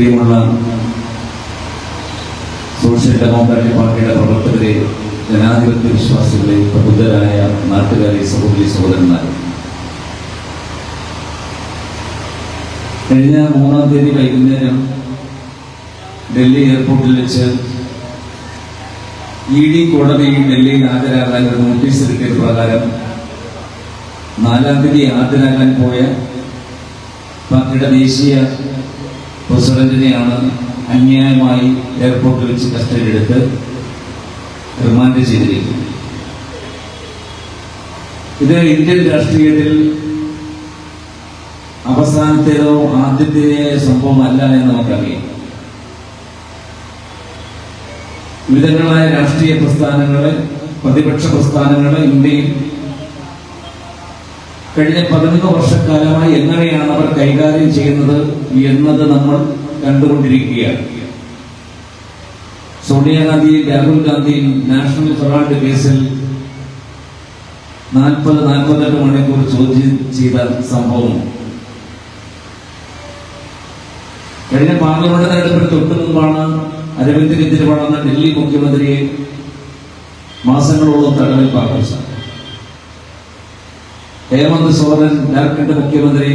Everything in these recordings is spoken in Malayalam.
പ്രിയമുള്ള സോഷ്യൽ ഡെമോക്രാറ്റിക് പാർട്ടിയുടെ പ്രവർത്തകരെ ജനാധിപത്യ വിശ്വാസികളെ പ്രബുദ്ധരായ നാട്ടുകാരെ സഹോദരി സഹോദരന്മാർ കഴിഞ്ഞ മൂന്നാം തീയതി വൈകുന്നേരം ഡൽഹി എയർപോർട്ടിൽ വെച്ച് ഇ ഡി കോടതി ഡൽഹിയിൽ ഹാജരാകാൻ ഒരു നോട്ടീസ് കിട്ടിയ പ്രകാരം നാലാം തീയതി ഹാജരാകാൻ പോയ പാർട്ടിയുടെ ദേശീയ പ്രസിഡന്റിനെയാണ് അന്യായമായി എയർപോർട്ടിൽ വെച്ച് കസ്റ്റഡിയിലെടുത്ത് റിമാൻഡ് ചെയ്തിരിക്കുന്നത്. ഇത് ഇന്ത്യൻ രാഷ്ട്രീയത്തിൽ അവസാനത്തേതോ ആദ്യത്തേതോ സംഭവമല്ല എന്ന് നമുക്കറിയാം. വിവിധങ്ങളായ രാഷ്ട്രീയ പ്രസ്ഥാനങ്ങളെ പ്രതിപക്ഷ പ്രസ്ഥാനങ്ങളെ ഇന്ത്യയിൽ കഴിഞ്ഞ പതിനൊന്ന് വർഷക്കാലമായി എങ്ങനെയാണ് അവർ കൈകാര്യം ചെയ്യുന്നത് എന്നത് നമ്മൾ കണ്ടുകൊണ്ടിരിക്കുകയാണ്. സോണിയാഗാന്ധിയും രാഹുൽ ഗാന്ധിയും നാഷണൽ ഹെറാൾഡ് കേസിൽ നാൽപ്പത് നാൽപ്പത്തെട്ട് മണിക്കൂർ ചോദ്യം ചെയ്ത സംഭവം. കഴിഞ്ഞ പാർലമെന്റ് തെരഞ്ഞെടുപ്പിന് തൊട്ടു മുമ്പാണ് അരവിന്ദ് കെജ്രിവാൾ എന്ന ഡൽഹി മുഖ്യമന്ത്രിയെ മാസങ്ങളോളം തടവിൽ പാർപ്പിച്ചത്. ഹേമന്ത് സോറൻ ജാർഖണ്ഡ് മുഖ്യമന്ത്രി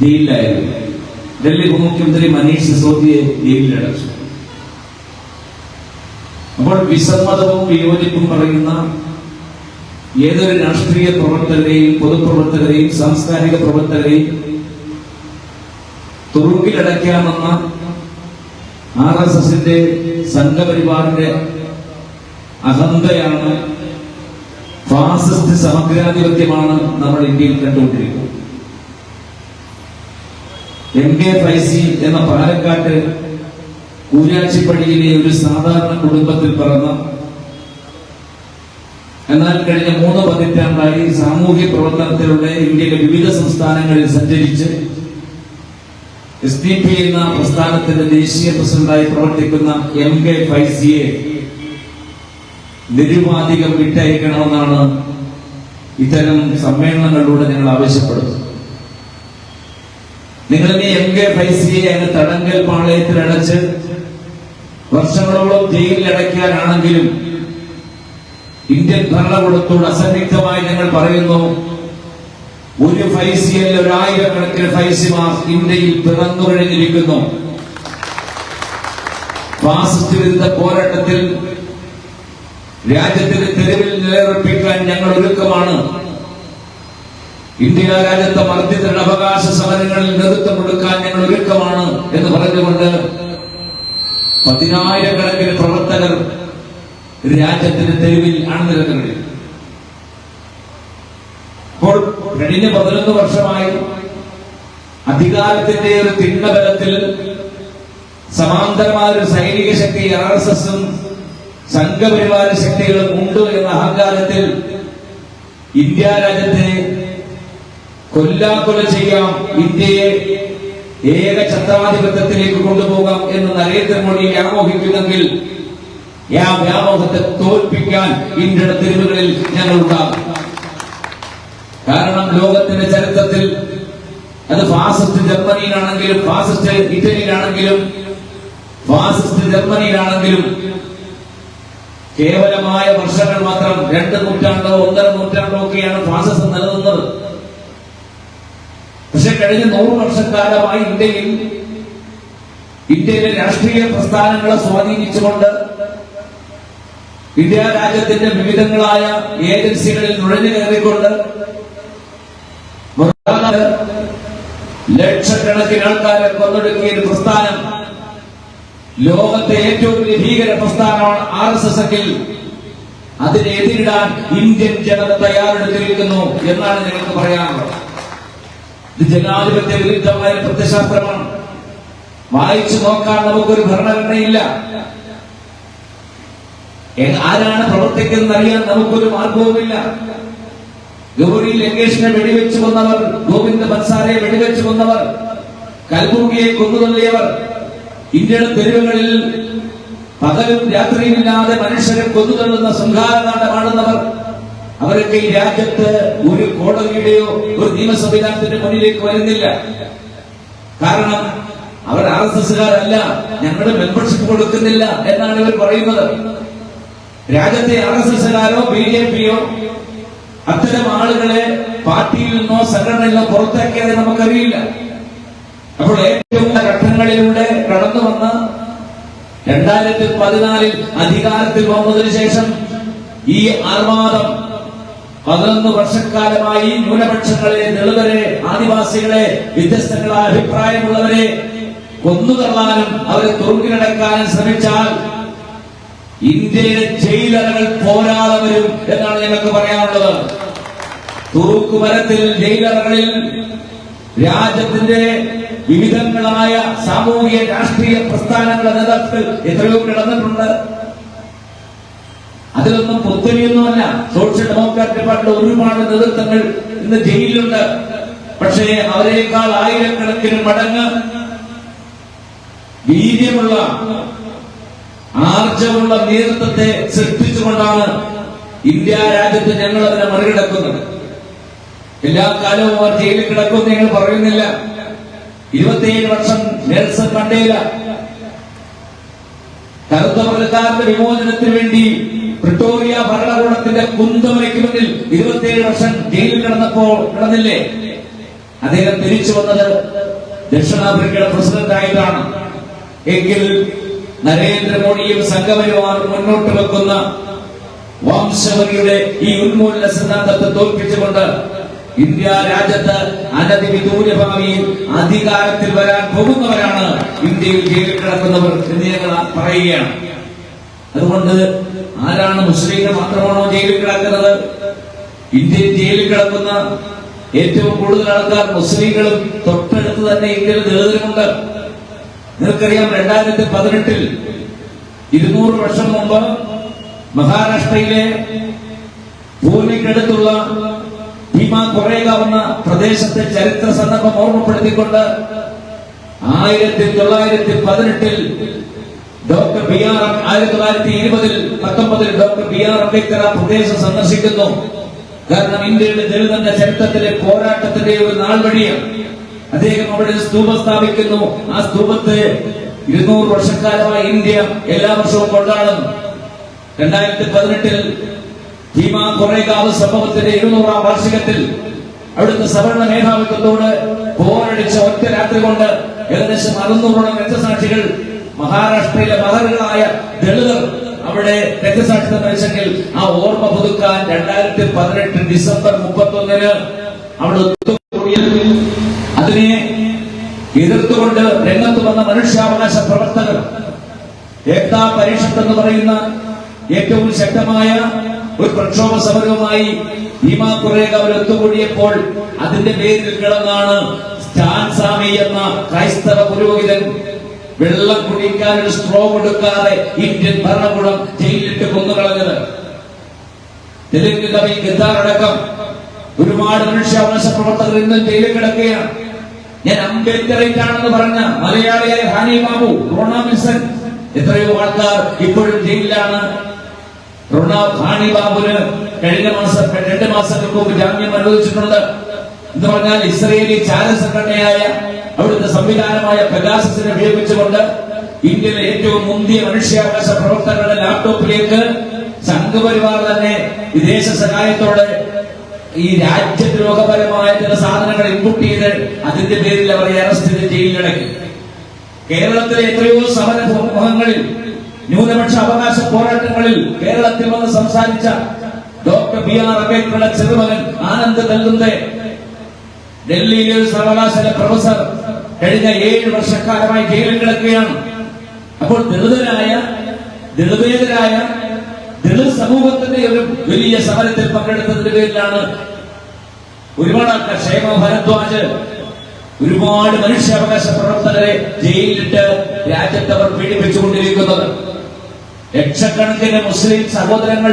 ജയിലിലായിരുന്നു. ഡൽഹി ഉപമുഖ്യമന്ത്രി മനീഷ് സിസോദിയെ ജയിലിലടച്ചു. അപ്പോൾ വിസമ്മതവും വിയോജിപ്പും പറയുന്ന ഏതൊരു രാഷ്ട്രീയ പ്രവർത്തകരെയും പൊതുപ്രവർത്തകരെയും സാംസ്കാരിക പ്രവർത്തകരെയും തുറുക്കിലടയ്ക്കാമെന്ന ആർ എസ് എസിന്റെ സംഘപരിവാറിന്റെ അഹന്തയാണ് ഫാസിസ്റ്റ് സമഗ്രാധിപത്യമാണ് നമ്മൾ ഇന്ത്യയിൽ കണ്ടുകൊണ്ടിരിക്കുന്നത്. എം കെ ഫൈസി എന്ന പാലക്കാട്ട് കൂരാച്ചിപ്പടിയിലെ ഒരു സാധാരണ കുടുംബത്തിൽ പിറന്ന എന്നാൽ കഴിഞ്ഞ മൂന്ന് പതിറ്റാണ്ടായി സാമൂഹ്യ പ്രവർത്തനത്തിലൂടെ ഇന്ത്യയിലെ വിവിധ സംസ്ഥാനങ്ങളിൽ സഞ്ചരിച്ച് എസ് ഡി പി എന്ന പ്രസ്ഥാനത്തിന്റെ ദേശീയ പ്രസിഡന്റായി പ്രവർത്തിക്കുന്ന എം കെ ഫൈസിയെ നിരുപാധികം വിട്ടയക്കണമെന്നാണ് ഇത്തരം സമ്മേളനങ്ങളിലൂടെ ഞങ്ങൾ ആവശ്യപ്പെടുന്നത്. നിങ്ങൾ ഇനി എം കെ ഫൈസിയെ അങ്ങ് തടങ്കൽ പാളയത്തിൽ അടച്ച് വർഷങ്ങളോളം ജയിലിൽ അടയ്ക്കാനാണെങ്കിലും ഇന്ത്യൻ ഭരണകൂടത്തോട് അസന്നിഗ്ധമായി ഞങ്ങൾ പറയുന്നു ഒരു ഫൈസിയല്ല ഒരായിരക്കണക്കിന് ഫൈസിമാർ ഇന്ത്യയിൽ പിറന്നു കഴിഞ്ഞിരിക്കുന്നു പോരാട്ടത്തിൽ രാജ്യത്തിന്റെ തെരുവിൽ നിലയുറപ്പിക്കാൻ ഞങ്ങൾ ഒരുക്കമാണ്. ഇന്ത്യ രാജ്യത്തെ മർദ്ദിതരുടെ അവകാശ സമരങ്ങളിൽ നേതൃത്വം കൊടുക്കാൻ ഞങ്ങൾ ഒരുക്കമാണ് എന്ന് പറഞ്ഞുകൊണ്ട് പതിനായിരക്കണക്കിന് പ്രവർത്തകർ രാജ്യത്തിന്റെ തെരുവിൽ അണിനിരന്നു അപ്പോൾ കഴിഞ്ഞ പതിനൊന്ന് വർഷമായി അധികാരത്തിന്റെ ഒരു തിണ്ണബലത്തിൽ സമാന്തരമായ ഒരു സൈനിക ശക്തി ആർ എസ് എസും സംഘപരിവാര ശക്തികളും ഉണ്ട് എന്ന അഹങ്കാരത്തിൽ ഇന്ത്യ രാജ്യത്തെ കൊല്ലാക്കൊല ചെയ്യാം ഇന്ത്യയെ ഏക ചത്രാധിപത്യത്തിലേക്ക് കൊണ്ടുപോകാം എന്ന് നരേന്ദ്രമോദി വ്യാമോഹിക്കുന്നെങ്കിൽ ആ വ്യാമോഹത്തെ തോൽപ്പിക്കാൻ ഇന്ത്യയുടെ തെരുവുകളിൽ ഞങ്ങൾ ഉണ്ടാകും കാരണം ലോകത്തിന്റെ ചരിത്രത്തിൽ അത് ഫാസിസ്റ്റ് ജർമ്മനിയിലാണെങ്കിലും ഫാസിസ്റ്റ് ഇറ്റലിയിലാണെങ്കിലും ഫാസിസ്റ്റ് ജർമ്മനിയിലാണെങ്കിലും കേവലമായ വർഷങ്ങൾ മാത്രം രണ്ട് നൂറ്റാണ്ടോ ഒന്നര നൂറ്റാണ്ടോ ഒക്കെയാണ് ഫാസിസം നിലനിന്നത് പക്ഷെ കഴിഞ്ഞ നൂറ് വർഷക്കാലമായി ഇന്ത്യയിൽ ഇന്ത്യയിലെ രാഷ്ട്രീയ പ്രസ്ഥാനങ്ങളെ സ്വാധീനിച്ചുകൊണ്ട് ഇന്ത്യ രാജ്യത്തിന്റെ വിവിധങ്ങളായ ഏജൻസികളിൽ നുഴഞ്ഞു കയറിക്കൊണ്ട് ലക്ഷക്കണക്കിന് ആൾക്കാരെ കൊന്നൊടുക്കിയ ഒരു പ്രസ്ഥാനം ലോകത്തെ ഏറ്റവും വലിയ ഭീകര പ്രസ്ഥാനമാണ് ആർ എസ് എസ് എക്കിൽ അതിനെ എതിരിടാൻ ഇന്ത്യൻ ജനത തയ്യാറെടുത്തിരിക്കുന്നു എന്നാണ് ഞങ്ങൾക്ക് പറയാനുള്ളത് ഇത് ജനാധിപത്യ വിരുദ്ധമായ പ്രത്യശാസ്ത്രമാണ് വായിച്ചു നോക്കാൻ നമുക്കൊരു ഭരണഘടനയില്ല. ആരാണ് പ്രവർത്തിക്കുന്നത് അറിയാൻ നമുക്കൊരു മാർഗവുമില്ല. ഗൗരി ലങ്കേഷിനെ വെടിവെച്ചു വന്നവർ ഗോവിന്ദ ബൻസാരയെ വെടിവെച്ചു വന്നവർ കൽബുർഗിയെ കൊന്നുതള്ളിയവർ ഇന്ത്യയുടെ തെരുവുകളിൽ പകലും രാത്രിയുമില്ലാതെ മനുഷ്യരെ കൊന്നുതള്ളുന്ന സംഹാരകാണ്ഡമാടുന്നവർ അവരൊക്കെ ഈ രാജ്യത്ത് ഒരു കോടതിയുടെയോ ഒരു നിയമസംവിധാനത്തിന്റെ മുന്നിലേക്ക് വരുന്നില്ല. കാരണം അവർ ആർ എസ് എസ്സുകാരല്ല ഞങ്ങളുടെ മെമ്പർഷിപ്പ് കൊടുക്കുന്നില്ല എന്നാണ് ഇവർ പറയുന്നത്. രാജ്യത്തെ ആർ എസ് എസ്സുകാരോ ബി ജെ പിയോ അത്തരം ആളുകളെ പാർട്ടിയിൽ നിന്നോ സംഘടനയിൽ നിന്നോ പുറത്താക്കിയത് നമുക്കറിയില്ല. അപ്പോൾ ഏറ്റവും ഘട്ടങ്ങളിലൂടെ കടന്നു വന്ന രണ്ടായിരത്തി പതിനാലിൽ അധികാരത്തിൽ വന്നതിനു ശേഷം ഈ ആർമാദം പതിനൊന്ന് വർഷക്കാലമായി ന്യൂനപക്ഷങ്ങളെ ദളിതരെ ആദിവാസികളെ വ്യത്യസ്തങ്ങളായ അഭിപ്രായമുള്ളവരെ കൊന്നുതള്ളാനും അവരെ തുറുങ്കിലടക്കാനും ശ്രമിച്ചാൽ ഇന്ത്യയിലെ ജയിലറകൾ പോരാതെ വരും എന്നാണ് ഞങ്ങൾക്ക് പറയാനുള്ളത്. തൂക്കുമരത്തിൽ ജയിലറകളിൽ രാജ്യത്തിന്റെ വിവിധങ്ങളായ സാമൂഹിക രാഷ്ട്രീയ പ്രസ്ഥാനങ്ങളുടെ നേതാക്കൾ എത്രയോ കിടന്നിട്ടുണ്ട്. അതിലൊന്നും പുത്തരിയൊന്നുമല്ല സോഷ്യൽ ഡെമോക്രാറ്റിക് പാർട്ടിയുടെ ഒരുപാട് നേതൃത്വങ്ങൾ ഇന്ന് ജയിലിലുണ്ട്. പക്ഷേ അവരെക്കാൾ ആയിരക്കണക്കിന് മടങ്ങ് വീര്യമുള്ള ആർജവുള്ള നേതൃത്വത്തെ സൃഷ്ടിച്ചുകൊണ്ടാണ് ഇന്ത്യ രാജ്യത്ത് ഞങ്ങൾ അതിനെ മറികടക്കുന്നത്. എല്ലാ കാലവും അവർ ജയിലിൽ കിടക്കുമെന്ന് ഞങ്ങൾ പറയുന്നില്ല. ഇരുപത്തിയേഴ് വർഷം നെൽസൺ മണ്ടേല കറുത്ത വർഗക്കാരുടെ വിമോചനത്തിന് വേണ്ടി പ്രിട്ടോറിയ ഭരണകൂടത്തിന്റെ കുന്തമലയ്ക്ക് മുന്നിൽ ഇരുപത്തിയേഴ് വർഷം ജയിലിൽ കിടന്നപ്പോൾ കിടന്നില്ലേ? അദ്ദേഹം തിരിച്ചു വന്നത് ദക്ഷിണാഫ്രിക്കയുടെ പ്രസിഡന്റ് ആയിട്ടാണ്. എങ്കിൽ നരേന്ദ്രമോദിയും സംഘപരിവാറും മുന്നോട്ട് വെക്കുന്ന വംശവരിയുടെ ഈ ഉന്മൂലന സിദ്ധാന്തത്തെ തോൽപ്പിച്ചുകൊണ്ട് ഇന്ത്യ രാജ്യത്ത് അനധിവിദൂര ഭാവിയിൽ അധികാരത്തിൽ വരാൻ പോകുന്നവരാണ് ഇന്ത്യയിൽ ജയിലിൽ കിടക്കുന്നവർ എന്ന് ഞങ്ങൾ പറയുകയാണ്. അതുകൊണ്ട് ആരാണ് മുസ്ലിങ്ങൾ മാത്രമാണോ ജയിലിൽ കിടക്കുന്നത്? ഇന്ത്യയിൽ ജയിലിൽ കിടക്കുന്ന ഏറ്റവും കൂടുതൽ ആൾക്കാർ മുസ്ലിങ്ങളും തൊട്ടടുത്ത് തന്നെ ഇന്ത്യയിൽ ദളിതരുമുണ്ട്. നിങ്ങൾക്കറിയാം രണ്ടായിരത്തി പതിനെട്ടിൽ ഇരുന്നൂറ് വർഷം മുമ്പ് മഹാരാഷ്ട്രയിലെ പൂനെക്കടുത്തുള്ള ഭീമ കുറയുകാവുന്ന പ്രദേശത്തെ ചരിത്ര സന്ദർഭം ഓർമ്മപ്പെടുത്തിക്കൊണ്ട് ആയിരത്തി തൊള്ളായിരത്തി പതിനെട്ടിൽ ഡോക്ടർ ബി ആർ ആയിരത്തി തൊള്ളായിരത്തി ഇരുപതിൽ പത്തൊമ്പതിൽ ഡോക്ടർ ബി ആർ അംബേദ്കർ ആ പ്രദേശം സന്ദർശിക്കുന്നു. കാരണം ഇന്ത്യയുടെ ദളിതന്റെ ചരിത്രത്തിലെ പോരാട്ടത്തിന്റെ ഒരു നാൾ വഴിയാണ്. അദ്ദേഹം അവിടെ സ്തൂപം സ്ഥാപിക്കുന്നു. ആ സ്തൂപത്തെ ഇരുന്നൂറ് വർഷക്കാലമായി ഇന്ത്യ എല്ലാ വർഷവും കൊണ്ടാടുന്നു. രണ്ടായിരത്തി പതിനെട്ടിൽ ഭീമ കൊറേഗാവ് സംഭവത്തിന്റെ ഇരുന്നൂറാം വാർഷികത്തിൽ അവിടുത്തെ സവർണ മേധാവിത്വത്തോട് പോരടിച്ച ഒറ്റ രാത്രി കൊണ്ട് ഏകദേശം അറുന്നൂറോളം രക്തസാക്ഷികൾ മഹാരാഷ്ട്രയിലെ മഹറുകളായ ദളിതർ അവിടെ രക്തസാക്ഷിത്വം മരിച്ചെങ്കിൽ ആ ഓർമ്മ പുതുക്കാൻ രണ്ടായിരത്തി പതിനെട്ട് ഡിസംബർ മുപ്പത്തി ഒന്നിന് അവിടെ അതിനെ എതിർത്തുകൊണ്ട് രംഗത്ത് വന്ന മനുഷ്യാവകാശ പ്രവർത്തകർ ഏകതാ പരീക്ഷത്ത് എന്ന് പറയുന്ന ഏറ്റവും ശക്തമായ ഒരു പ്രക്ഷോഭ സമരവുമായി ഭീമാ കുറേക അവർ ഒത്തുകൂടിയപ്പോൾ അതിന്റെ പേരിൽ കിടന്നാണ് സ്റ്റാൻ സ്വാമി എന്ന ക്രൈസ്തവ പുരോഹിതൻ വെള്ളം കുടിക്കാൻ ഒരു സ്ട്രോ കൊടുക്കാതെ ഇന്ത്യൻ ഭരണകൂടം ജയിലിട്ട് കൊന്നുകളഞ്ഞത്. തെലുങ്ക് കവി ഗദ്ദാറടക്കം ഒരുപാട് മനുഷ്യാവകാശ പ്രവർത്തകർ ഇന്നും ജയിലിൽ കിടക്കുകയാണ്. ഞാൻ അംബേദ്കറേറ്റ് ആണെന്ന് പറഞ്ഞ മലയാളിയായ ഹാനി ബാബു റോണ മിസൻ എത്രയോ ആൾക്കാർ ഇപ്പോഴും ജയിലിലാണ്. റോണ ഹാനി ബാബുന് കഴിഞ്ഞ മാസം രണ്ട് മാസങ്ങൾക്ക് മുമ്പ് ജാമ്യം അനുവദിച്ചിട്ടുണ്ട്. എന്ന് പറഞ്ഞാൽ ഇസ്രയേലി ചാര സംഘടനയായ അവിടുത്തെ സംവിധാനമായ പെഗാസസിനെ ഉപയോഗിച്ചുകൊണ്ട് ഇന്ത്യയിലെ ഏറ്റവും മുന്തിയ മനുഷ്യാവകാശ പ്രവർത്തകരുടെ ലാപ്ടോപ്പിലേക്ക് സംഘപരിവാർ തന്നെ വിദേശ സഹായത്തോടെ ഈ രാജ്യദ്രോഹപരമായ ചില സാധനങ്ങൾ ഇൻപുട്ട് ചെയ്ത് അതിന്റെ പേരിൽ അവരെ അറസ്റ്റ് ചെയ്ത് ജയിലിലടക്കി. കേരളത്തിലെ എത്രയോ സമര മുഖങ്ങളിൽ ന്യൂനപക്ഷ അവകാശ പോരാട്ടങ്ങളിൽ കേരളത്തിൽ വന്ന് സംസാരിച്ച ഡോക്ടർ ബി ആർ അംബേദ്കറുടെ ചെറുമകൻ ആനന്ദ് നൽകുന്നേ ഡൽഹിയിലെ ഒരു സർവകലാശാല പ്രൊഫസർ കഴിഞ്ഞ ഏഴ് വർഷക്കാലമായി ജയിലിൽ കിടക്കുകയാണ്. അപ്പോൾ ദളിതരായ ദളിതേതരായ ദളിത് സമൂഹത്തിന്റെ ഒരു വലിയ സമരത്തിൽ പങ്കെടുത്തതിന്റെ പേരിലാണ് ഒരുപാട് ക്ഷേമ ഭരദ്വാജ് ഒരുപാട് മനുഷ്യാവകാശ പ്രവർത്തകരെ ജയിലിലിട്ട് രാജ്യത്ത് അവർ പീഡിപ്പിച്ചുകൊണ്ടിരിക്കുന്നത്. ലക്ഷക്കണക്കിന് മുസ്ലിം സഹോദരങ്ങൾ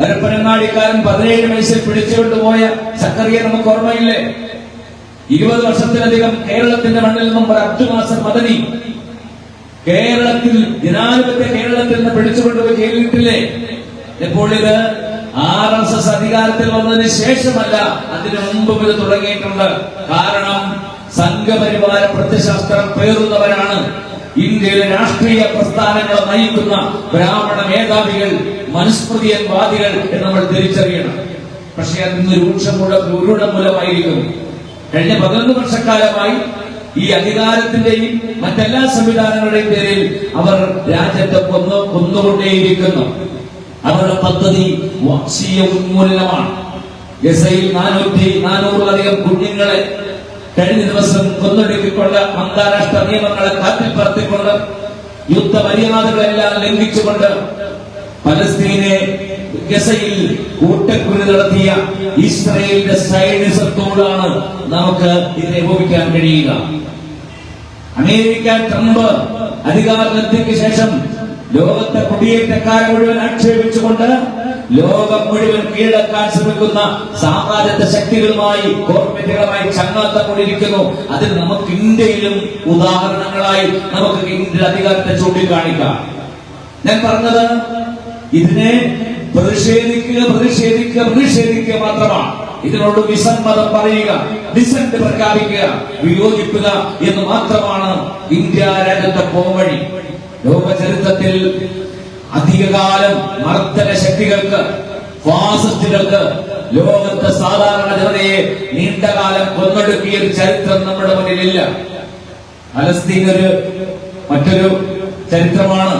പരപ്പനങ്ങാടിക്കാരൻ പതിനേഴ് വയസ്സിൽ പിടിച്ചുകൊണ്ടുപോയ സക്കറിയെ നമുക്ക് ഓർമ്മയില്ലേ? ഇരുപത് വർഷത്തിലധികം കേരളത്തിന്റെ മണ്ണിൽ നിന്നും ഒരു അബ്ദുനാസർ മദനി കേരളത്തിൽ ജനാധിപത്യ കേരളത്തിൽ നിന്ന് പിടിച്ചുകൊണ്ടുപോയി ജയിലിട്ടില്ലേ ഇപ്പോൾ ഇത്? ആർ എസ് എസ് അധികാരത്തിൽ വന്നതിന് ശേഷമല്ല അതിനു മുമ്പും ഇത് തുടങ്ങിയിട്ടുണ്ട്. കാരണം സംഘപരിവാര പ്രത്യശാസ്ത്രം പേറുന്നവരാണ്. ഇന്ത്യയിലെ രാഷ്ട്രീയ പ്രസ്ഥാനങ്ങളെ നയിക്കുന്ന ബ്രാഹ്മണ മേധാവികൾ മനുസ്മൃതിയൻവാദികൾ എന്ന് നമ്മൾ തിരിച്ചറിയണം. പക്ഷേ അതിന്ന് രൂക്ഷമുള്ള മൂലമായിരിക്കുന്നു. കഴിഞ്ഞ പതിനൊന്ന് വർഷക്കാലമായി ഈ അധികാരത്തിന്റെയും മറ്റെല്ലാ സംവിധാനങ്ങളുടെയും പേരിൽ അവർ രാജ്യത്തെ കൊന്നു കൊന്നുകൊണ്ടേയിരിക്കുന്നു. അവരുടെ പദ്ധതി വംശീയ ഉന്മൂലനമാണ്. ഗസയിൽ നാനൂറ്റി നാനൂറിലധികം കുഞ്ഞുങ്ങളെ കഴിഞ്ഞ ദിവസം കൊന്നൊടുക്കിക്കൊണ്ട് അന്താരാഷ്ട്ര നിയമങ്ങളെ കാറ്റിൽ പറത്തിക്കൊണ്ട് യുദ്ധ മര്യാദകളെല്ലാം ലംഘിച്ചുകൊണ്ട് പലസ്തീനെ ഗസയിൽ കൂട്ടക്കുരു നടത്തിയ ഇസ്രയേലിന്റെ സൈനിസത്തോടാണ് നമുക്ക് ഇതിനെ ഓപിക്കാൻ കഴിയുക. അമേരിക്ക ട്രംപ് അധികാരത്തിലേക്ക് ശേഷം ലോകത്തെ കുടിയേറ്റക്കാരെ മുഴുവൻ ആക്ഷേപിച്ചുകൊണ്ട് ലോകം മുഴുവൻ കീഴടക്കാൻ ശ്രമിക്കുന്ന സാമ്രാജ്യത്തെ ശക്തികളുമായി കോർപ്പറേറ്റുകളുമായി ചങ്ങാത്തം കൊണ്ടിരിക്കുന്നു അതിൽ നമുക്ക് ഇന്ത്യയിലും ഉദാഹരണങ്ങളായി നമുക്ക് ഇന്ത്യ അധികാരത്തെ ചൂണ്ടിക്കാണിക്കാം. ഞാൻ പറഞ്ഞത് ഇതിനെ പ്രതിഷേധിക്കുക പ്രതിഷേധിക്കുക പ്രതിഷേധിക്കുക മാത്രമാണ്. ഇതിനോട് വിസമ്മതം പറയുക ഡിസന്റ് പ്രഖ്യാപിക്കുക വിയോജിക്കുക എന്ന് മാത്രമാണ് ഇന്ത്യ രാജ്യത്തെ പോവഴി. ലോക ചരിത്രത്തിൽ അധികകാലം മർദ്ദന ശക്തികൾക്ക് ഫാസിസ്റ്റുകൾക്ക് ലോകത്തെ സാധാരണ ജനതയെ നീണ്ടകാലം കൊന്നൊടുക്കിയ ഒരു ചരിത്രം നമ്മുടെ മുന്നിലില്ല. ഫലസ്തീൻ ഒരു മറ്റൊരു ചരിത്രമാണ്.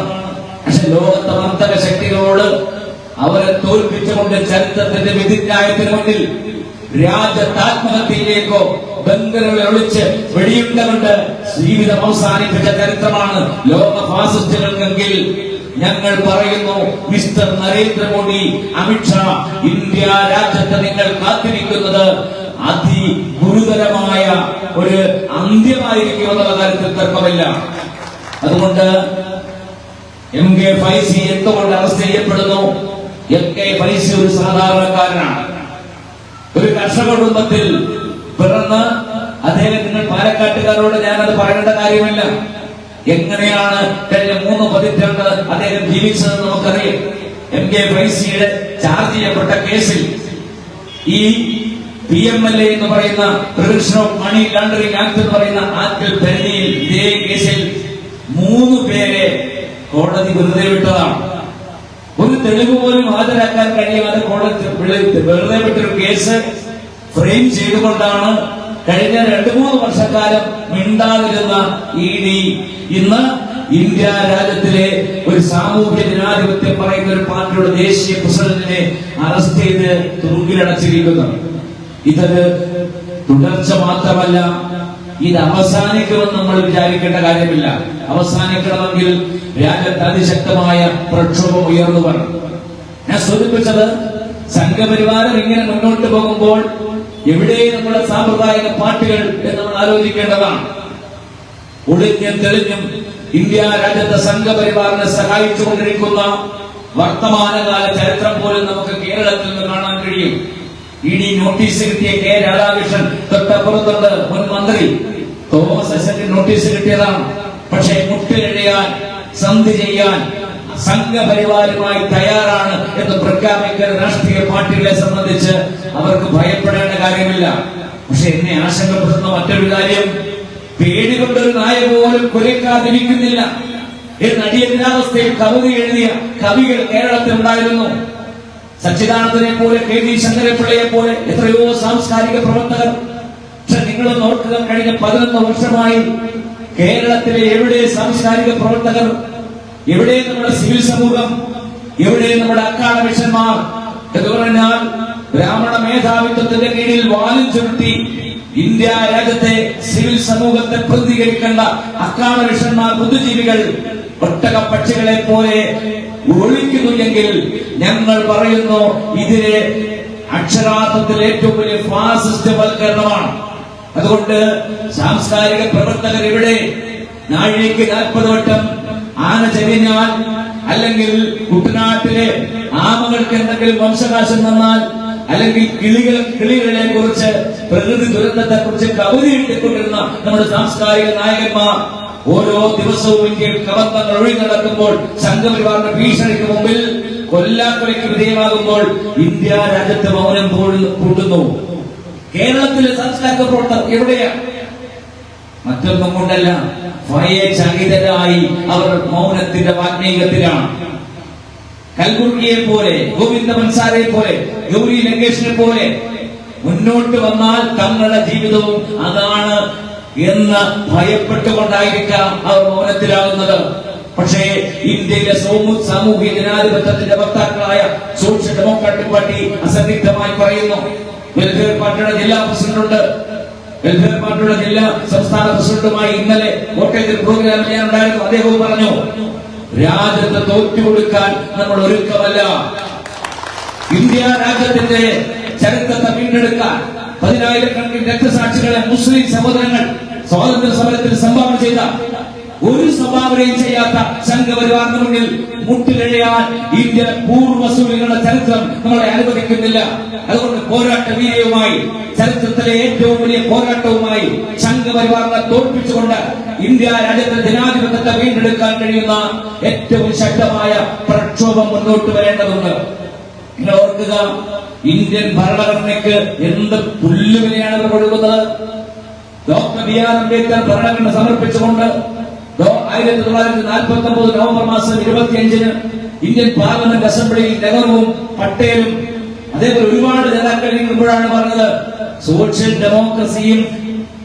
പക്ഷെ ലോകത്തെ മർദ്ദക ശക്തികളോട് അവരെ തോൽപ്പിച്ചുകൊണ്ട് ചരിത്രത്തിന്റെ വിധിന്യായത്തിന് മുന്നിൽ രാജ്യത്തെ ആത്മഹത്യയിലേക്കോ ഒളിച്ച് ജീവിതം അവസാനിപ്പിച്ച ചരിത്രമാണ് ലോക ഫാസിസ്റ്റുകൾക്കെങ്കിൽ ഞങ്ങൾ പറയുന്നു മിസ്റ്റർ നരേന്ദ്രമോദി അമിത്ഷാ ഇന്ത്യ രാജ്യത്ത് നിങ്ങൾ കാത്തിരിക്കുന്നത് അതി ഗുരുതരമായ ഒരു അന്ത്യമായിരിക്കും എന്നുള്ള കാര്യത്തിൽ തർക്കമില്ല. അതുകൊണ്ട് എം കെ ഫൈസി എന്തുകൊണ്ട് അറസ്റ്റ് ചെയ്യപ്പെടുന്നു? എം കെ ഫൈസി ഒരു സാധാരണക്കാരനാണ്. ഒരു കർഷക കുടുംബത്തിൽ പിറന്ന് അദ്ദേഹം നിങ്ങൾ പാലക്കാട്ടുകാരോട് ഞാനത് പറയേണ്ട കാര്യമില്ല. എങ്ങനെയാണ് കഴിഞ്ഞ മൂന്ന് പതിറ്റാണ്ട് അദ്ദേഹം ജീവിച്ചതെന്ന് നമുക്കറിയാം. എം കെ ഫൈസിയുടെ ചാർജ് ചെയ്യപ്പെട്ട കേസിൽ ഈ പി എം എൽ എ എന്ന് പറയുന്ന prevention of money laundering act എന്ന് പറയുന്ന ആക്ടിൽ പരിധിയിൽ ഇതേ കേസിൽ മൂന്ന് പേരെ കോടതി വെറുതെ വിട്ടതാണ്. ഒരു തെളിവ് പോലും ഹാജരാക്കാൻ കഴിയാതെ കോടതി വെറുതെ വിട്ടൊരു കേസ് ഫ്രെയിം ചെയ്തുകൊണ്ടാണ് കഴിഞ്ഞ രണ്ടു മൂന്ന് വർഷക്കാലം മിണ്ടാതിരുന്ന ഇ ഡി ഇന്ന് ഇന്ത്യ രാജ്യത്തിലെ ഒരു സാമൂഹ്യ ജനാധിപത്യം പറയുന്ന ഒരു പാർട്ടിയുടെ ദേശീയ പ്രസിഡന്റിനെ അറസ്റ്റ് ചെയ്ത് തുറുങ്കിലടച്ചിരിക്കുന്നു ഇതൊരു തുടർച്ച മാത്രമല്ല ഇത് അവസാനിക്കുമെന്ന് നമ്മൾ വിചാരിക്കേണ്ട കാര്യമില്ല. അവസാനിക്കണമെങ്കിൽ രാജ്യത്ത് അതിശക്തമായ പ്രക്ഷോഭം ഉയർന്നു വരണം. ഞാൻ സൂചിപ്പിച്ചത് സംഘപരിവാരം ഇങ്ങനെ മുന്നോട്ട് പോകുമ്പോൾ എവിടെ നമ്മുടെ സാമ്പ്രദായിക പാർട്ടികൾ എന്ന് നമ്മൾ ആലോചിക്കേണ്ടതാണ്. ഒളിഞ്ഞും തെളിഞ്ഞും ഇന്ത്യ രാജ്യത്തെ സംഘപരിവാറിനെ സഹായിച്ചുകൊണ്ടിരിക്കുന്ന വർത്തമാനകാല ചരിത്രം പോലും നമുക്ക് കേരളത്തിൽ നിന്ന് കാണാൻ കഴിയും. ഇനി നോട്ടീസ് കിട്ടിയ കെ രാധാകൃഷ്ണൻ തൊട്ടപ്പുറത്തുണ്ട് മുൻ മന്ത്രി. തോമസ് ഐസക്കിന് നോട്ടീസ് കിട്ടിയതാണ്. പക്ഷേ മുട്ടിലിഴയാൻ സന്ധി ചെയ്യാൻ സംഘപരിവാരമായി തയ്യാറാണ് എന്ന് പ്രഖ്യാപിക്കുന്ന രാഷ്ട്രീയ പാർട്ടികളെ സംബന്ധിച്ച് അവർക്ക് ഭയപ്പെടേണ്ട കാര്യമില്ല. പക്ഷെ എന്നെ ആശങ്കപ്പെടുന്ന മറ്റൊരു കാര്യം പേടി കൊണ്ടൊരു നായ പോലും കൊലക്കാതിരിക്കുന്നില്ല എന്ന് അടിയന്തരാവസ്ഥയിൽ കവിത എഴുതിയ കവികൾ കേരളത്തിൽ ഉണ്ടായിരുന്നു സച്ചിദാനന്ദനെ പോലെ കെ വി ശങ്കരപ്പിള്ളയെ പോലെ എത്രയോ സാംസ്കാരിക പ്രവർത്തകർ. പക്ഷെ നിങ്ങൾ നോക്കുക കഴിഞ്ഞ പതിനൊന്ന് വർഷമായി കേരളത്തിലെ എവിടെ സാംസ്കാരിക പ്രവർത്തകർ എവിടെ നമ്മുടെ സിവിൽ സമൂഹം? എവിടെ നമ്മുടെ അക്കാദമിഷന്മാർ എന്ന് പറഞ്ഞാൽ ബ്രാഹ്മണ മേധാവിത്വത്തിന്റെ കീഴിൽ വാലും ചുരുട്ടി ഇന്ത്യ രാജ്യത്തെ സിവിൽ സമൂഹത്തെ പ്രതികരിക്കേണ്ട അക്കാദമിഷന്മാർ ബുദ്ധിജീവികൾ ഒട്ടക പക്ഷികളെ പോലെ ഒളിക്കുന്നു എങ്കിൽ ഞങ്ങൾ പറയുന്നു ഇതിലെ അക്ഷരാർത്ഥത്തിൽ ഏറ്റവും വലിയ ഫാസിസ്റ്റ് വൽക്കരണമാണ്. അതുകൊണ്ട് സാംസ്കാരിക പ്രവർത്തകർ ഇവിടെ നാഴികയ്ക്ക് നാൽപ്പത് വട്ടം ആന ചരിഞ്ഞാൽ അല്ലെങ്കിൽ കുട്ടനാട്ടിലെ ആമകൾക്ക് എന്തെങ്കിലും വംശനാശം വന്നാൽ അല്ലെങ്കിൽ കിളികൾ കിളികളെ കുറിച്ച് പ്രകൃതി ദുരന്തത്തെ കുറിച്ച് കവിത എഴുതിക്കൊണ്ടിരുന്ന നമ്മുടെ സാംസ്കാരിക നായകന്മാർ ഓരോ ദിവസവും ഇന്ത്യയിൽ കവന്തങ്ങൾ ഒഴി നടക്കുമ്പോൾ സംഘപരിവാറിന്റെ ഭീഷണിക്ക് മുമ്പിൽ കൊല്ലാക്കൊലയ്ക്ക് വിധേയമാകുമ്പോൾ ഇന്ത്യ രാജ്യത്തെ മൗനം പൂട്ടുന്നു. കേരളത്തിലെ സാംസ്കാരിക പ്രവർത്തകർ എവിടെയാണ്? മറ്റൊന്നും കൊണ്ടല്ല. ഭയചകിതരായി അവർ മൗനത്തിന്റെ വാഗ്നീകത്തിലാണ് കൽബുർഗിയെ പോലെ ഗോവിന്ദ മൻസാരെ പോലെ ഗൗരി ലങ്കേഷിനെ പോലെ മുന്നോട്ട് വന്നാൽ തങ്ങളുടെ ജീവിതവും അതാണ് എന്ന് ഭയപ്പെട്ടുകൊണ്ടായിരിക്കാം അവർ മൗനത്തിലാകുന്നത്. പക്ഷേ ഇന്ത്യയിലെ സാമൂഹിക ജനാധിപത്യത്തിന്റെ വക്താക്കളായ സോഷ്യൽ ഡെമോക്രാറ്റിക് പാർട്ടി അസന്നിഗ്ധമായി പറയുന്നു. വെൽഫെയർ പാർട്ടിയുടെ ജില്ലാ പ്രസിഡന്റുണ്ട്. വെൽഫെയർ പാർട്ടിയുടെ ജില്ലാ സംസ്ഥാന പ്രസിഡന്റുമായി ഇന്നലെ കോട്ടയത്തിൽ പ്രോഗ്രാമിൽ ഞാൻ അദ്ദേഹവും പറഞ്ഞു രാജ്യത്തെ തോറ്റുകൊടുക്കാൻ നമ്മൾ ഒരുക്കമല്ല. ഇന്ത്യ രാജ്യത്തിന്റെ ചരിത്രത്തെ വീണ്ടെടുക്കാൻ പതിനായിരക്കണക്കിന് രക്തസാക്ഷികളെ മുസ്ലിം സഹോദരങ്ങൾ സ്വാതന്ത്ര്യ സമരത്തിൽ സംഭാവന ചെയ്ത ഒരു സംഭാവനയും ചെയ്യാത്ത സംഘപരിവാറിന് മുന്നിൽ മുട്ടിലഴയാൻ ഇന്ത്യ പൂർവസൂരികളുടെ ചരിത്രം നമ്മളെ അനുവദിക്കുന്നില്ല. അതുകൊണ്ട് പോരാട്ട വീര്യവുമായി ചരിത്രത്തിലെ ഏറ്റവും വലിയ പോരാട്ടവുമായി സംഘപരിവാറിനെ തോൽപ്പിച്ചുകൊണ്ട് ഇന്ത്യ രാജ്യത്തെ ജനാധിപത്യത്തെ വീണ്ടെടുക്കാൻ കഴിയുന്ന ഏറ്റവും ശക്തമായ പ്രക്ഷോഭം മുന്നോട്ട് വരേണ്ടതുണ്ട്. നിങ്ങൾ ഓർക്കുക ഇന്ത്യൻ ഭരണഘടനയ്ക്ക് എന്ത് പുല്ലുവിനെയാണ് ഇവർ കൊടുക്കുന്നത്? ഡോക്ടർ ബി ആർ അംബേദ്കർ ഭരണഘടന സമർപ്പിച്ചുകൊണ്ട് ആയിരത്തി തൊള്ളായിരത്തി നാൽപ്പത്തി ഒമ്പത് നവംബർ മാസം ഇരുപത്തിയഞ്ചിന് ഇന്ത്യൻ പാർലമെന്റ് അസംബ്ലിയിൽ നെഹ്റുവും പട്ടേലും അതേപോലെ ഒരുപാട് നേതാക്കൾ ഇരിക്കുമ്പോഴാണ് പറഞ്ഞത് സോഷ്യൽ ഡെമോക്രസിയും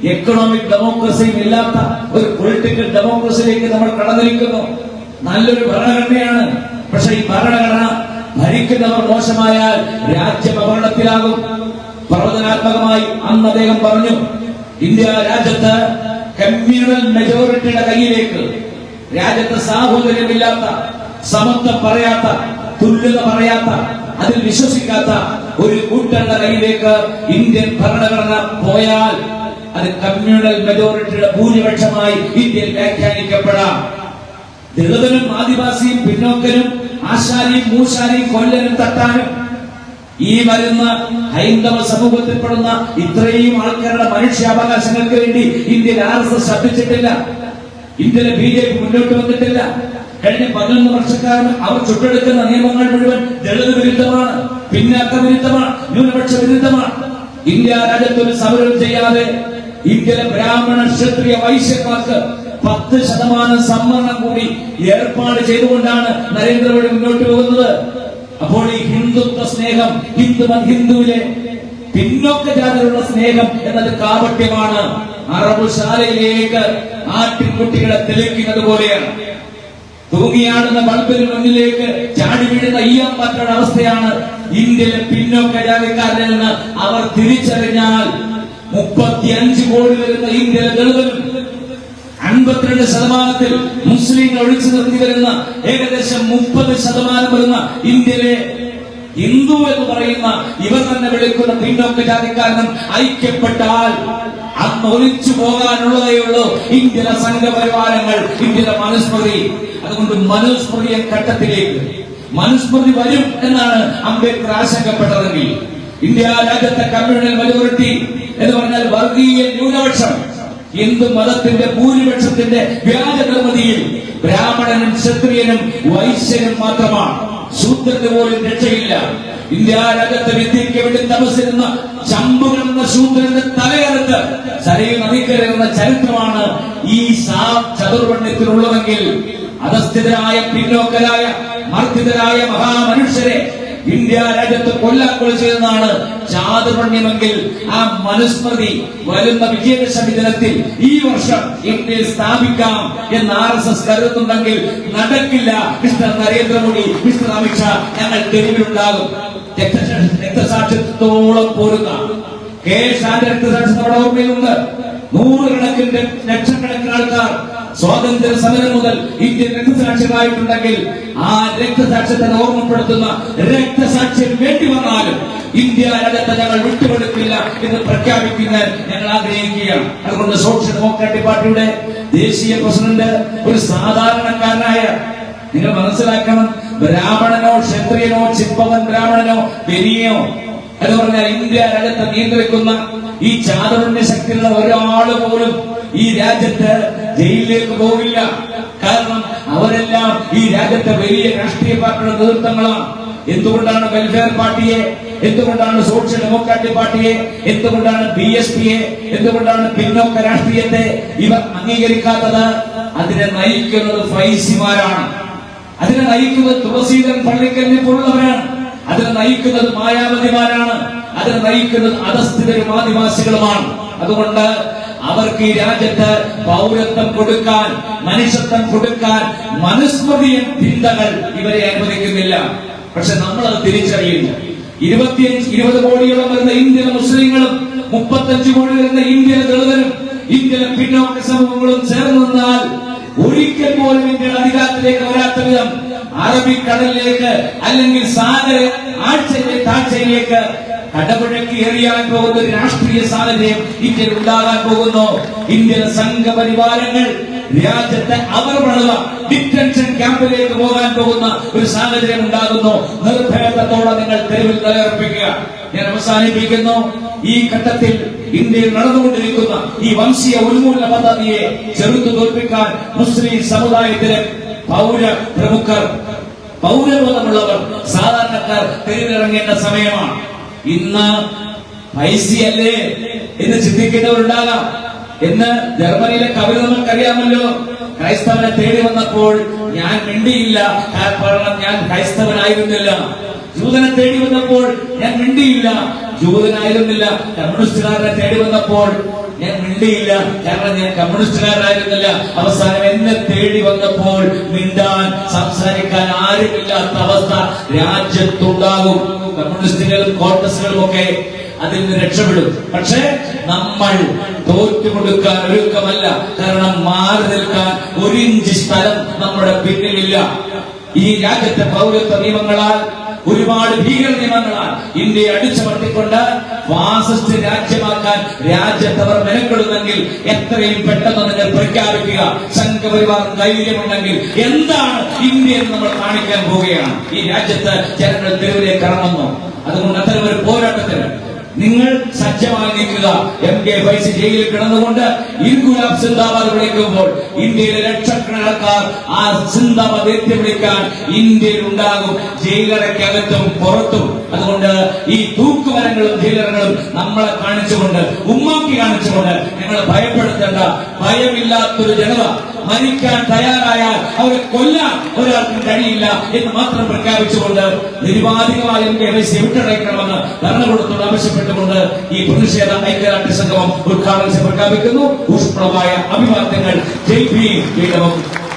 എക്കണോമിക് ഡെമോക്രസിയും ഇല്ലാത്ത ഒരു പൊളിറ്റിക്കൽ ഡെമോക്രസിയിലേക്ക് നമ്മൾ കടന്നിരിക്കുന്നു. നല്ലൊരു ഭരണഘടനയാണ്. പക്ഷെ ഈ ഭരണഘടന ഭരിക്കുന്നവർ മോശമായാൽ രാജ്യം അപകടത്തിലാകും പ്രവചനാത്മകമായി അന്ന് അദ്ദേഹം പറഞ്ഞു ഇന്ത്യ രാജ്യത്ത് കമ്മ്യൂണൽ മെജോറിറ്റിയുടെ കയ്യിലേക്ക്. രാജ്യത്ത് സാഹോദര്യമില്ലാത്ത സമത്വം പറയാത്ത തുല്യത പറയാത്ത അതിൽ വിശ്വസിക്കാത്ത ഒരു കൂട്ടരുടെ കയ്യിലേക്ക് ഇന്ത്യൻ ഭരണഘടന പോയാൽ അത് കമ്മ്യൂണൽ മെജോറിറ്റിയുടെ ഭൂരിപക്ഷമായി ഇന്ത്യയിൽ വ്യാഖ്യാനിക്കപ്പെടാം. ദളിതനും ആദിവാസിയും പിന്നോക്കനും ആശാരിയും മൂശാരിയും കൊല്ലനും തട്ടാനും ഈ വരുന്ന ഹൈന്ദവ സമൂഹത്തിൽപ്പെടുന്ന ഇത്രയും ആൾക്കാരുടെ മനുഷ്യാവകാശങ്ങൾക്ക് വേണ്ടി ഇന്ത്യയിൽ ആർ എസ് എസ് ശബ്ദിച്ചിട്ടില്ല ഇന്ത്യയിലെ ബി ജെ പി മുന്നോട്ട് വന്നിട്ടില്ല. കഴിഞ്ഞ പതിനൊന്ന് വർഷക്കാലം അവർ ചുട്ടെടുക്കുന്ന നിയമങ്ങൾ മുഴുവൻ ദളിത് വിരുദ്ധമാണ് പിന്നാക്ക വിരുദ്ധമാണ് ന്യൂനപക്ഷ വിരുദ്ധമാണ്. ഇന്ത്യ രാജ്യത്ത് ഒരു സമരം ചെയ്യാതെ ഇന്ത്യയിലെ ബ്രാഹ്മണ ക്ഷത്രിയ വൈശ്യന്മാർക്ക് പത്ത് ശതമാനം സംവരണം കൂടി ഏർപ്പാട് ചെയ്തുകൊണ്ടാണ് നരേന്ദ്രമോദി മുന്നോട്ട് പോകുന്നത്. അപ്പോൾ ഈ ഹിന്ദുത്വ സ്നേഹം ഹിന്ദു ഹിന്ദുവിലെ പിന്നോക്ക ജാതിയിലുള്ള സ്നേഹം എന്നത് കാപട്യമാണ്. അറബ് ശാലയിലേക്ക് ആട്ടിൻകുട്ടികളെ തെളിക്കുന്നത് പോലെയാണ്. തൂങ്ങിയാടുന്ന ബൾബിന് മുന്നിലേക്ക് ചാടി വീഴുന്ന ഈയാൻ പറ്റുന്ന അവസ്ഥയാണ് ഇന്ത്യയിലെ പിന്നോക്ക ജാതിക്കാരിൽ നിന്ന് അവർ തിരിച്ചറിഞ്ഞാൽ മുപ്പത്തിയഞ്ച് കോടി വരുന്ന ഇന്ത്യയിലെ ദളിതരും അൻപത്തിരണ്ട് ശതമാനത്തിൽ മുസ്ലിങ്ങൾ ഒഴിച്ചു നിർത്തി വരുന്ന ഏകദേശം മുപ്പത് ശതമാനം വരുന്ന ഇന്ത്യയിലെ ഹിന്ദു എന്ന് പറയുന്ന ഇവർ തന്നെ വിളിക്കുന്ന പിന്നോക്ക ജാതിക്കാരനും ഐക്യപ്പെട്ടാൽ അന്ന് ഒളിച്ചു പോകാനുള്ളതേ ഉള്ളൂ ഇന്ത്യയിലെ സംഘപരിവാരങ്ങൾ ഇന്ത്യയിലെ മനുസ്മൃതി. അതുകൊണ്ട് മനുസ്മൃതി ഘട്ടത്തിലേക്ക്. മനുസ്മൃതി വരും എന്നാണ് അംബേദ്കർ ആശങ്കപ്പെട്ടതെങ്കിൽ. ഇന്ത്യ രാജ്യത്തെ കമ്മ്യൂണൽ മജോറിറ്റി എന്ന് പറഞ്ഞാൽ വർഗീയ ന്യൂനപക്ഷം. ഹിന്ദു മതത്തിന്റെ ഭൂരിപക്ഷത്തിന്റെ വ്യാജ ബ്രാഹ്മണനും ക്ഷത്രിയനും വൈശ്യനും മാത്രമാണ്. ശൂദ്രന് പോലും രക്ഷയില്ല. ഇന്ത്യ രാജ്യത്തെ വിദ്യയ്ക്ക് വേണ്ടി തപസ്സിരുന്ന ചമ്പുകളെന്ന ശൂദ്രന്റെ തലയറുത്ത് സരയു നദിക്കരുന്ന ചരിത്രമാണ് ഈ സാ ചതുർവണ്ണത്തിലുള്ളതെങ്കിൽ അധസ്ഥിതരായ പിന്നോക്കരായ മർദ്ദിതരായ മഹാമനുഷ്യരെ ഇന്ത്യ രാജ്യത്ത് കൊല്ലാക്കൊല ചെയ്തതാണ് ചാതുർണ്യമെങ്കിൽ ആ മനുസ്മൃതി വരുന്ന വിജയദശമി ദിനത്തിൽ ഈ വർഷം ഇന്ത്യയിൽ സ്ഥാപിക്കാം എന്ന് ആർ എസ് എസ് കരുതുന്നുണ്ടെങ്കിൽ നടക്കില്ല. മിസ്റ്റർ നരേന്ദ്രമോദി മിസ്റ്റർ അമിത്ഷാ ഞങ്ങൾ തെരുവിലുണ്ടാകും. രക്തസാ- രക്തസാക്ഷിത്വത്തോളം പോരുന്ന കെ ഷാന്റെ രക്തസാക്ഷിത്വം ഓർമ്മയിലുണ്ട്. നൂറുകണക്കിന് ല- ലക്ഷക്കണക്കിന് ആൾക്കാർ സ്വാതന്ത്ര്യ സമരം മുതൽ ഇന്ത്യൻ രക്തസാക്ഷികളായിട്ടുണ്ടെങ്കിൽ ആ രക്തസാക്ഷ്യത്തെ ഓർമ്മപ്പെടുത്തുന്ന രക്തസാക്ഷ്യം വേണ്ടി വന്നാലും ഇന്ത്യ രാജ്യത്തെ ഞങ്ങൾ വിട്ടുകൊടുക്കില്ല എന്ന് പ്രഖ്യാപിക്കാൻ ഞങ്ങൾ ആഗ്രഹിക്കുകയാണ്. അതുകൊണ്ട് സോഷ്യൽ ഡെമോക്രാറ്റിക് പാർട്ടിയുടെ ദേശീയ പ്രസിഡന്റ് ഒരു സാധാരണക്കാരനായ നിങ്ങൾ മനസ്സിലാക്കണം ബ്രാഹ്മണനോ ക്ഷത്രിയനോ ചിപ്പവൻ ബ്രാഹ്മണനോ പെരിയോ എന്ന് പറഞ്ഞാൽ ഇന്ത്യ രാജ്യത്തെ നിയന്ത്രിക്കുന്ന ഈ ചാതുർണ്യ ശക്തിയുള്ള ഒരാൾ പോലും ഈ രാജ്യത്ത് ജയിലിലേക്ക് പോവില്ല. കാരണം അവരെല്ലാം ഈ രാജ്യത്തെ വലിയ രാഷ്ട്രീയ പാർട്ടിയുടെ നേതൃത്വങ്ങളാണ്. എന്തുകൊണ്ടാണ് വെൽഫെയർ പാർട്ടിയെ? എന്തുകൊണ്ടാണ് സോഷ്യൽ ഡെമോക്രാറ്റിക് പാർട്ടിയെ? എന്തുകൊണ്ടാണ് ബി എസ് പിയെ എന്തുകൊണ്ടാണ് പിന്നോക്ക രാഷ്ട്രീയത്തെ ഇവർ അംഗീകരിക്കാത്തത്? അതിനെ നയിക്കുന്നത് ഫൈസിമാരാണ്. അതിനെ നയിക്കുന്നത് തുളസീധരൻ പള്ളിക്കലിനെ പോലുള്ളവരാണ്. അതിനെ നയിക്കുന്നത് മായാവതിമാരാണ്. അതിനെ നയിക്കുന്നത് അധസ്ഥിതരും ആദിവാസികളുമാണ്. അതുകൊണ്ട് അവർക്ക് ഈ രാജ്യത്ത് പൗരത്വം കൊടുക്കാൻ മനുഷ്യത്വം കൊടുക്കാൻ മനുസ്മൃതി ചിന്തകൾ ഇവരെ അനുവദിക്കുന്നില്ല. പക്ഷെ നമ്മൾ അത് തിരിച്ചറിയില്ല ഇരുപത്തിയഞ്ച് ഇരുപത് കോടിയോളം വരുന്ന ഇന്ത്യൻ മുസ്ലിങ്ങളും മുപ്പത്തഞ്ച് കോടി വരുന്ന ഇന്ത്യൻ ദളിതരും ഇന്ത്യൻ പിന്നോക്ക സമൂഹങ്ങളും ചേർന്ന് നിന്നാൽ ഒരിക്കൽ പോലും ഇന്ത്യയുടെ അധികാരത്തിലേക്ക് വരാത്ത വിധം അറബിക്കടലിലേക്ക് അല്ലെങ്കിൽ സാഗര ആഴ്ചയിലെ താഴ്ചയിലേക്ക് കടപുഴക്കി ഏറിയാൻ പോകുന്ന ഒരു രാഷ്ട്രീയ സാഹചര്യം ഇന്ത്യയിൽ ഉണ്ടാകാൻ പോകുന്നു. ഇന്ത്യൻ സംഘപരിവാരങ്ങൾ രാജ്യത്തെ അവർ വളവ ഡിറ്റൻഷൻ ക്യാമ്പിലേക്ക് പോകാൻ പോകുന്ന ഒരു സാഹചര്യം ഉണ്ടാകുന്നു. നിർഭയത്തോടെ നിങ്ങൾ തെരുവിൽ നിലയുറപ്പിക്കുക ഞാൻ അവസാനിപ്പിക്കുന്നു. ഈ ഘട്ടത്തിൽ ഇന്ത്യയിൽ നടന്നുകൊണ്ടിരിക്കുന്ന ഈ വംശീയ ഉന്മൂലന പദ്ധതിയെ ചെറുത്തു തോൽപ്പിക്കാൻ മുസ്ലിം സമുദായത്തിലെ പൗര പ്രമുഖർ പൗരബോധമുള്ളവർ സാധാരണക്കാർ തെരുവിലിറങ്ങേണ്ട സമയമാണ്. ഇന്ന് പൈസയല്ലേ എന്ന് ചിന്തിക്കുന്നവരുണ്ടാകാം. എന്ന് ജർമ്മനിയിലെ കവി നമുക്കറിയാമല്ലോ. ക്രൈസ്തവനെ തേടി വന്നപ്പോൾ ഞാൻ മിണ്ടിയില്ല. കാരണം ഞാൻ ക്രൈസ്തവനായിരുന്നില്ല. ജൂതനെ തേടി വന്നപ്പോൾ ഞാൻ മിണ്ടിയില്ല. ജൂതനായിരുന്നില്ല. കമ്മ്യൂണിസ്റ്റുകാരനെ തേടി വന്നപ്പോൾ ഞാൻ മിണ്ടിയില്ല. കാരണം ഞാൻ കമ്മ്യൂണിസ്റ്റുകാരനായിരുന്നില്ല. അവസാനം എന്നെ തേടി വന്നപ്പോൾ മിണ്ടാൻ സംസാരിക്കാൻ ആരുമില്ലാത്ത അവസ്ഥ രാജ്യത്തുണ്ടാകും. കമ്മ്യൂണിസ്റ്റുകളും കോൺഗ്രസുകളും ഒക്കെ അതിൽ നിന്ന് രക്ഷപ്പെടും. പക്ഷേ നമ്മൾ തോറ്റു കൊടുക്കാൻ ഒരുക്കമല്ല. കാരണം മാറി നിൽക്കാൻ ഒരു ഇഞ്ച് സ്ഥലം നമ്മുടെ പിന്നിലില്ല. ഈ രാജ്യത്തെ പൗരത്വ നിയമങ്ങളാൽ ഒരുപാട് ഭീകര നിയമങ്ങളാണ് ഇന്ത്യയെ അടിച്ചമർത്തിക്കൊണ്ട് ഫാസിസ്റ്റ് രാജ്യമാക്കാൻ രാജ്യത്തവർ മെനക്കെടുന്നെങ്കിൽ എത്രയും പെട്ടെന്ന് നിങ്ങൾ പ്രഖ്യാപിക്കുക. സംഘപരിവാർ ധൈര്യമുണ്ടെങ്കിൽ എന്താണ് ഇന്ത്യ എന്ന് നമ്മൾ കാണിക്കാൻ പോവുകയാണ്? ഈ രാജ്യത്ത് ജനങ്ങൾ തെരുവിലേക്ക് ഇറങ്ങുന്നു അതുകൊണ്ട് അത്തരം ഒരു പോരാട്ടത്തിന് നിങ്ങൾ സജ്ജമായി എം കെ ഫൈസി ജയിലിൽ കിടന്നുകൊണ്ട് ഇൻകുലാബ് സിന്ദാബാദ് വിളിക്കുമ്പോൾ ഇന്ത്യയിലെ ലക്ഷക്കണക്കാർ ആ സിന്ദാബാദ് എത്തി വിളിക്കാൻ ഇന്ത്യയിൽ ഉണ്ടാകും. ജയിലറയ്ക്കകത്തും പുറത്തും. അതുകൊണ്ട് ഈ തൂക്കുമരങ്ങളും ജയിലറകളും നമ്മളെ കാണിച്ചുകൊണ്ട് ഉമ്മാക്കി കാണിച്ചുകൊണ്ട് ഞങ്ങൾ ഭയപ്പെടുത്തേണ്ട. ഭയമില്ലാത്തൊരു ജനത മരിക്കാൻ തയ്യാറായാൽ അവരെ കൊല്ലാൻ ഒരാൾക്കും കഴിയില്ല എന്ന് മാത്രം പ്രഖ്യാപിച്ചുകൊണ്ട് നിരുപാധികമായ എംഎസ് വിട്ടടയ്ക്കണമെന്ന് ഭരണകൂടത്തോട് ആവശ്യപ്പെട്ടുകൊണ്ട് ഈ പ്രതിഷേധ ഐക്യരാഷ്ട്ര സംഗമം ഉദ്ഘാടനം പ്രഖ്യാപിക്കുന്നു. ഊഷ്മളമായ അഭിവാദ്യങ്ങൾ. ജയ് ഭീം.